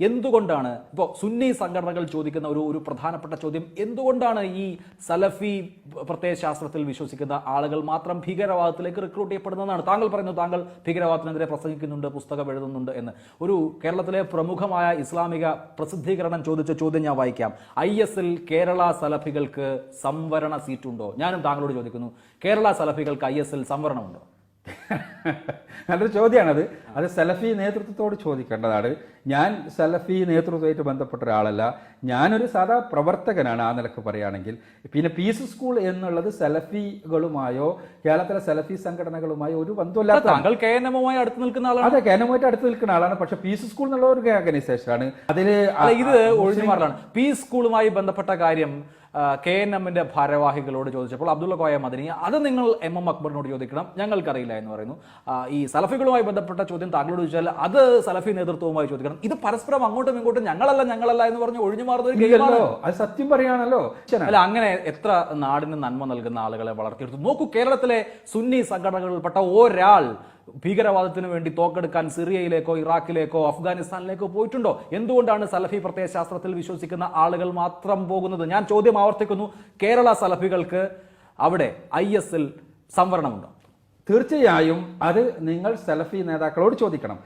എന്തുകൊണ്ടാണ് ഇപ്പോൾ സുന്നി സംഘടനകൾ ചോദിക്കുന്ന ഒരു ഒരു പ്രധാനപ്പെട്ട ചോദ്യം എന്തുകൊണ്ടാണ് ഈ സലഫി പ്രത്യയശാസ്ത്രത്തിൽ വിശ്വസിക്കുന്ന ആളുകൾ മാത്രം ഭീകരവാദത്തിലേക്ക് റിക്രൂട്ട് ചെയ്യപ്പെടുന്നതാണ് താങ്കൾ പറയുന്നു താങ്കൾ ഭീകരവാദത്തിനെതിരെ പ്രസംഗിക്കുന്നുണ്ട് പുസ്തകം എഴുതുന്നുണ്ട് എന്ന്. ഒരു കേരളത്തിലെ പ്രമുഖമായ ഇസ്ലാമിക പ്രസിദ്ധീകരണം ചോദിച്ച ചോദ്യം ഞാൻ വായിക്കാം. ഐ എസിൽ കേരള സലഫികൾക്ക് സംവരണ സീറ്റുണ്ടോ? ഞാനും താങ്കളോട് ചോദിക്കുന്നു. കേരള സലഫികൾക്ക് ഐ എസിൽ സംവരണമുണ്ടോ? നല്ലൊരു ചോദ്യമാണത് അത് സലഫി നേതൃത്വത്തോട് ചോദിക്കേണ്ടതാണ്. ഞാൻ സലഫി നേതൃത്വമായിട്ട് ബന്ധപ്പെട്ട ഒരാളല്ല. ഞാനൊരു സാധാ പ്രവർത്തകനാണ് ആ നിലയ്ക്ക് പറയുകയാണെങ്കിൽ. പിന്നെ പീസ് സ്കൂൾ എന്നുള്ളത് സലഫികളുമായോ കേരളത്തിലെ സലഫി സംഘടനകളുമായോ ഒരു ബന്ധമില്ലാത്ത താങ്കൾ അടുത്ത് നിൽക്കുന്ന ആളാണ്. അതെ കേനമുമായിട്ട് അടുത്ത് നിൽക്കുന്ന ആളാണ്. പക്ഷെ പീസ് സ്കൂൾ എന്നുള്ള ഒരു ഓർഗനൈസേഷനാണ് അതിൽ ഇത് ഒഴിഞ്ഞു മാറലാണ്. പി സ്കൂളുമായി ബന്ധപ്പെട്ട കാര്യം കെ എൻ എമ്മിന്റെ ഭാരവാഹികളോട് ചോദിച്ചപ്പോൾ അബ്ദുള്ള കോയ മദനി അത് നിങ്ങൾ എം എം അക്ബറിനോട് ചോദിക്കണം. ഞങ്ങൾക്കറിയില്ല എന്ന് പറയുന്നു. ഈ സലഫികളുമായി ബന്ധപ്പെട്ട ചോദ്യം താങ്കളോട് ചോദിച്ചാൽ അത് സലഫി നേതൃത്വവുമായി ചോദിക്കണം. ഇത് പരസ്പരം അങ്ങോട്ടും ഇങ്ങോട്ടും ഞങ്ങളല്ല ഞങ്ങളല്ല എന്ന് പറഞ്ഞ് ഒഴിഞ്ഞു മാറുന്ന ഒരു ഗെയിമാണ്. അത് സത്യം പറയാണല്ലോ അല്ല അങ്ങനെ എത്ര നാടിന് നന്മ നൽകുന്ന ആളുകളെ വളർത്തിയെടുത്തു. നോക്കൂ കേരളത്തിലെ സുന്നി സംഘടനകളിൽപ്പെട്ട ഒരാൾ ഭീകരവാദത്തിന് വേണ്ടി തോക്കെടുക്കാൻ സിറിയയിലേക്കോ ഇറാഖിലേക്കോ അഫ്ഗാനിസ്ഥാനിലേക്കോ പോയിട്ടുണ്ടോ? എന്തുകൊണ്ടാണ് സലഫി പ്രത്യയശാസ്ത്രത്തിൽ വിശ്വസിക്കുന്ന ആളുകൾ മാത്രം പോകുന്നത്? ഞാൻ ചോദ്യം ആവർത്തിക്കുന്നു. കേരള സലഫികൾക്ക് അവിടെ ഐ എസിൽ സംവരണമുണ്ടോ? തീർച്ചയായും അത് നിങ്ങൾ സലഫി നേതാക്കളോട് ചോദിക്കണം.